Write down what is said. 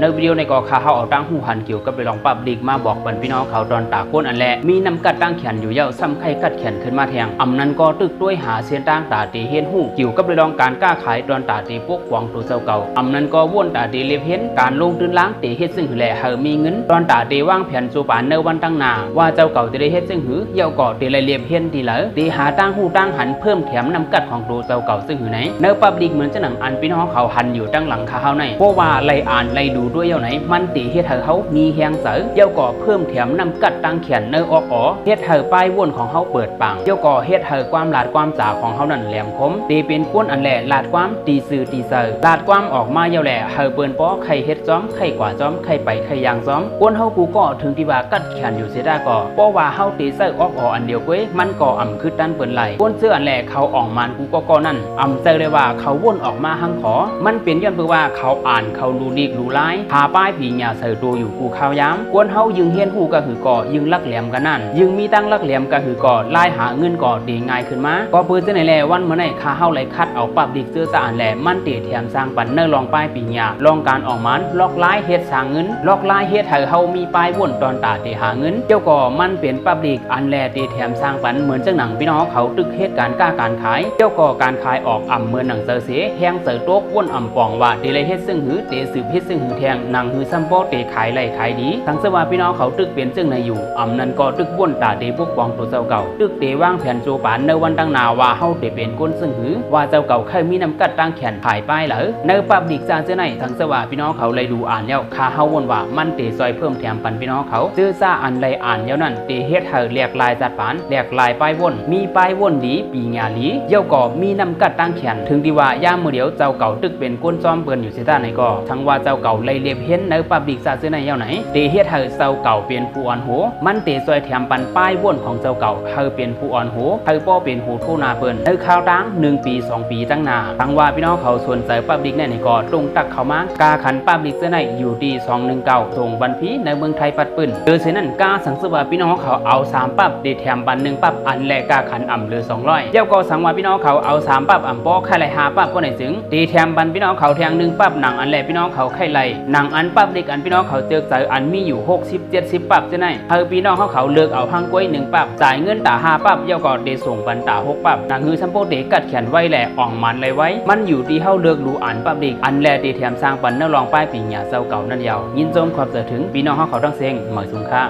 ในวิดีโอในกอคาเขาเอาตั้งหูหันเกี่ยวกับไปลองปับลิกมาบอกปันพี่น้องเขาตอนตาก้นอันแหละมีนำกัดตั้งแขนอยู่เย้าซ้ำไข่กัดแขนขึ้นมาแทงอำนั้นก็ตึกด้วยหาเสียนตั้งตาตีเฮียนหูเกี่ยวกับไปลองการกล้าขายตอนตาตีพวกหวังตัวเจ้าเก่าอำนั้นก็ว่นตาตีเลียบเห็นการลงทุนล้างตีเฮ็ดซึ่งหือแหลเฮามีเงินตอนตาตีว่างแผนจูปานเนวันตั้งนาว่าเจ้าเก่าจะได้เฮ็ดซึ่งหือเย้าก่อตีเลยเลียบเห็นทีเหลอตีหาตั้งหูตั้งหันเพิ่มแถมนำกัดของตัวเจ้าเก่าซึ่งหือไหนเนอปับลิกเหมือนจะหนังอันพี่น้องเขาหันอยู่ตั้งหลังคาเฮาในเพราะว่าไลอ่านไลดูด้วยเย้าไหน มันตีเฮ็ดให้เขามีแฮงเสือเย้าก่อเพิ่มแถมนำกัดตังแขนเนอออกอ๋อเฮ็ดให้ป้ายว่นของเขาเปิดปังเย้าก่อเฮ็ดให้ความหลาดความจ๋าของเขานั่นแหลมคมตีเป็นก้นอันแหล่หลาดความตีซื่อตีเซอหลาดความออกมาเย้าแหล่เฮาเปิ้นป้อไข่เฮ็ดจ้อมไข่กว่าจ้อมไข่ไปไข่ยางจ้อมก้นเฮากูก็ถึงที่ว่ากัดแขนอยู่เสียได้ก่อเพราะว่าเฮาตีเซอออกอ๋ออันเดียวเว้ยมันก่ออ่ำคือด้านเปิ้นไหลก้นเสื้ออันแหล่เขาอ่อกมันกูก็ก็นั่นอ่ำเจอเลยว่าเขาว่นออกมาหังขอ มันเป็นย้อนเพื่อว่าเขาอ่านเขารู้ดีรู้ร้ายหาป้ายผีหยาเสือตัวอยู่กูข้าวย้ำกวนเฮายึงเฮียนหูก็คือก่อยึงลักแหลมกันนั่นยึงมีตั้งลักแหลมก็คือก่อไล่หาเงินก่อดีง่ายขึ้นมาก็ปืนจะไหนแลวันเมื่อไหร่ข้าเฮาไหลคัดเอาปับดิกเสื้อสะอาดแหล่มันเตะแถมสร้างปันเนอร์ลองป้ายปีหยาลองการออกมันลอกไล่เฮ็ดสร้างเงินลอกไล่เฮ็ดให้เฮามีป้ายว่นตอนตาเตะหาเงินเจ้าก่อมันเป็นปับดิกอันแลเตะแถมสร้างปันเหมือนจังหนังพี่น้องเขาตึกเฮ็ดการกล้าการขาย เจ้าก่อการขายออกอ่ำเหมือนหนังเซอร์เสแฮงเสือโต๊กว่นอ่ำปองว่าเดลเฮ็ดซึ่งหือเตะสืบเฮ็ดซึ่งหือแทงนังหือซัมโปเตขายไรขายดีทั้งเสว่าพี่น้องเขาตึกเป็นซึ่งในอยู่อ่ำนั้นก็ตึกว่นตาเตะพวกปองตัวเจ้าเก่า ตึกเตว่างแผนโจปานในวันตั้งนาว่าเฮาเตเป็นก้นซึ่งหือว่าเจ้าเก่าเคยมีน้ำกัดตั้งแขนขายป้ายเหรอในปับดิกจานเจ้าไหนทั้งเสว่าพี่น้องเขาเลยดูอ่านแล้วคาเฮาวนว่ามันเตซอยเพิ่มแถมปันพี่น้องเขาซื้อซ่าอันไรอ่านแล้วนั่นเตเฮ็ดเฮาเรียกลายจัดปานเรียกลายป้ายว่นมีป้ายว่นดีปีงาลีเย่าก่อมีน้ำกัดตั้งแขนถึงที่ว่าย่ามมือเดียวเจ้าเก่าตึกเป็นก้นจอมเปินอยู่เสิตาในก็ทั้งว่าเจ้าเก่าเลยเรียบเห็นในปับดิกจานเจ้าไหนเย่าไหนเตเฮ็ดเฮาเจ้าเก่าเป็นผู้อ่อนโหมันเตซอยแถมปันป้ายว่นของเจ้าเก่าเฮาเป็นผู้อ่อนโหเฮาป้อเป็นหูทูนาเปิ้นในข่าวดังหนึ่งปีสองปีตั้งนาทั้งว่าพี่น้องเขาสนใจปับดิกแน่ในก็ตรงตักเขามากาขันปับดิกเจ้าไหนอยู่ดี219ตรงบันพีในเมืองไทยปัดปืนโดยเสนั้นกาสังสว่าพี่น้องเขาเอาสามปับเดแถมปันหนึ่งปับอันแลกาขันอ่ำเหลือ200เจ้าก็สังว่าพี่น้องเขาเอาสามปับอ่ำป้อไข่ไหลหาปับก็ไหนถึงดีแถมปันพี่น้องเขาแทงหนึ่งปับหนังอันแลพี่น้องเขาไข่ไหลหนังอันปับดิกอันพี่น้องเขาเจอใจอันมีอยู่60 70ปับจะไหนเฮาพี่น้องเขาเขาเลือกเอาพังกล้วยหนึ่งปับจ่ายเงินตาห้าปับเจ้าก็เดส่งปันตาหกปับหนังฮือซัมโปเดกัดแขนไว้แหละอ่องมันเลยไว้ มันอยู่ที่เฮาเลือกดูอันปับดิกอันแลดีแถมสร้างปันเนอรองป้ายปีหยาเจ้าเก่านั่นยาวยินจมความเสือถึงพี่น้องเขาเขาทั้งเซงหมยสุงค่า